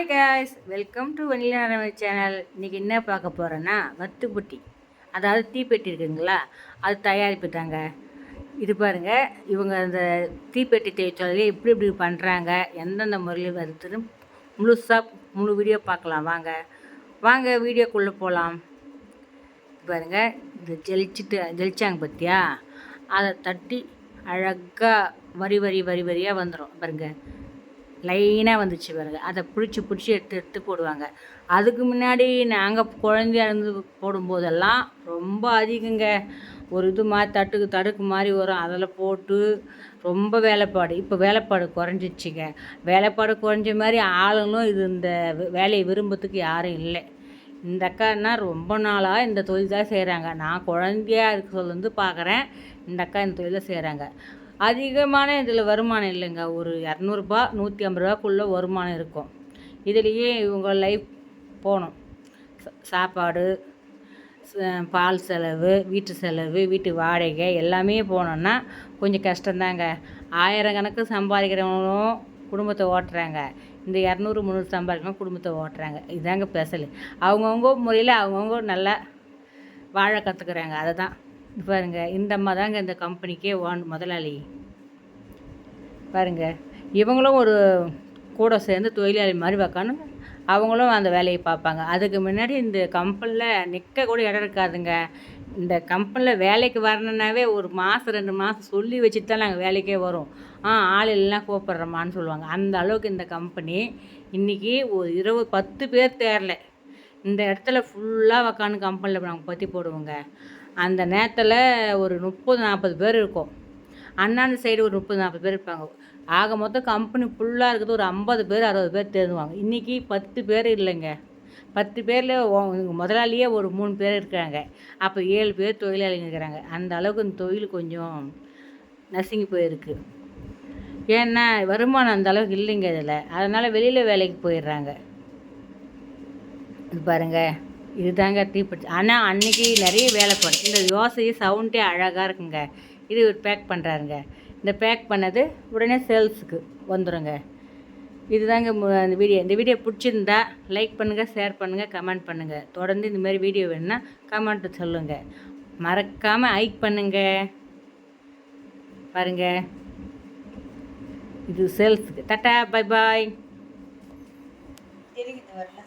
Hi guys welcome to Vennila நரம்பு channel இன்றைக்கி என்ன பார்க்க போகிறேன்னா வத்துப்பொட்டி. அதாவது தீப்பெட்டி இருக்குங்களா? அது தயாரிப்பு தாங்க. இது பாருங்கள் இவங்க அந்த தீப்பெட்டி தொழிற்சாலையை எப்படி எப்படி பண்ணுறாங்க எந்தெந்த முறையில் வருதுன்னு முழுசாக முழு வீடியோ பார்க்கலாம். வாங்க. வாங்க வீடியோக்குள்ளே போகலாம் பாருங்கள் இந்த ஜெலிச்சிட்டு ஜெலிச்சாங்க பார்த்தியா அதை தட்டி அழகாக வரி வரி வரி வரியாக வந்துடும் பாருங்கள் லைனாக வந்துச்சு பாருங்க. அதை பிடிச்சி பிடிச்சி எடுத்து எடுத்து போடுவாங்க. அதுக்கு முன்னாடி நாங்கள் குழந்தையா இருந்து போடும்போதெல்லாம் ரொம்ப அதிகங்க. ஒரு இது மாதிரி தட்டுக்கு தடுக்கு மாதிரி வரும். அதில் போட்டு ரொம்ப வேலைப்பாடு. இப்போ வேலைப்பாடு குறைஞ்சிச்சுங்க வேலைப்பாடு குறைஞ்ச மாதிரி ஆளுங்களும் இது இந்த வேலையை விரும்புறதுக்கு யாரும் இல்லை. இந்த அக்கான்னா ரொம்ப நாளாக இந்த தொழில் தான் செய்கிறாங்க நான் குழந்தையா இருக்க சொல்லு வந்து பார்க்குறேன். இந்த அக்கா இந்த தொழிலை செய்கிறாங்க அதிகமான இதில் வருமானம் இல்லைங்க. ஒரு இரநூறுபா நூற்றி ஐம்பது ரூபாக்குள்ளே வருமானம் இருக்கும். இதுலேயே இவங்க லைஃப் போகணும். சாப்பாடு பால் செலவு வீட்டு செலவு வீட்டு வாடகை எல்லாமே போனோன்னா கொஞ்சம் கஷ்டந்தாங்க ஆயிரம் கணக்கு சம்பாதிக்கிறவங்களும் குடும்பத்தை ஓட்டுறாங்க. இந்த இரநூறு முந்நூறு சம்பாதிக்கிறவங்க குடும்பத்தை ஓட்டுறாங்க. இதாங்க ஸ்பெஷல் அவங்கவுங்க முறையில் அவங்கவுங்க நல்லா வாழ கற்றுக்குறாங்க அதை தான் பாருங்க இந்த அம்மா தாங்க இந்த கம்பெனிக்கே ஓன் முதலாளி. பாருங்க இவங்களும் ஒரு கூட சேர்ந்து தொழிலாளி மாதிரி உக்காந்து அவங்களும் அந்த வேலையை பார்ப்பாங்க. அதுக்கு முன்னாடி இந்த கம்பெனியில் நிற்க கூட இடம் இருக்காதுங்க. இந்த கம்பெனியில் வேலைக்கு வரணுன்னாவே ஒரு மாதம் ரெண்டு மாதம் சொல்லி வச்சுட்டு தான் நாங்கள் வேலைக்கே வரோம். ஆ ஆள் இல்லைன்னா கூப்பிட்றோமான்னு சொல்லுவாங்க. அந்த அளவுக்கு இந்த கம்பெனி இன்றைக்கி ஒரு இருபது பத்து பேர் தேரல இந்த இடத்துல ஃபுல்லாக உக்காந்து கம்பெனியில் நாங்கள் பற்றி போடுவோங்க. அந்த நேரத்தில் ஒரு முப்பது நாற்பது பேர் இருக்கும். அண்ணாந்து சைடு ஒரு முப்பது நாற்பது பேர் இருப்பாங்க. ஆக மொத்தம் கம்பெனி ஃபுல்லாக இருக்கிறது ஒரு ஐம்பது பேர் அறுபது பேர் தேர்ந்துவாங்க இன்றைக்கி பத்து பேர் இல்லைங்க. பத்து பேரில் முதலாளியே ஒரு மூணு பேர் இருக்கிறாங்க. அப்போ ஏழு பேர் தொழிலாளிங்க இருக்கிறாங்க. அந்த அளவுக்கு இந்த தொழில் கொஞ்சம் நசுங்கி போயிருக்கு. ஏன்னா வருமானம் அந்த அளவுக்கு இல்லைங்க இதில். அதனால் வெளியில் வேலைக்கு போயிடுறாங்க. இது பாருங்கள் இதுதாங்க தீப்பெட்டி ஆனால் அன்றைக்கி நிறைய வேலை வேலைப்படும் இந்த யோசையும் சவுண்டே அழகாக இருக்குங்க. இது பேக் பண்ணுறாருங்க இந்த பேக் பண்ணது உடனே சேல்ஸுக்கு வந்துடுங்க இதுதாங்க அந்த வீடியோ இந்த வீடியோ பிடிச்சிருந்தா லைக் பண்ணுங்கள் ஷேர் பண்ணுங்கள் கமெண்ட் பண்ணுங்கள் தொடர்ந்து இந்தமாரி வீடியோ வேணுன்னா கமெண்ட் சொல்லுங்கள் மறக்காமல் ஹைக் பண்ணுங்க. பாருங்க. இது சேல்ஸுக்கு டட்டா பை பாய் தெரியுது வரல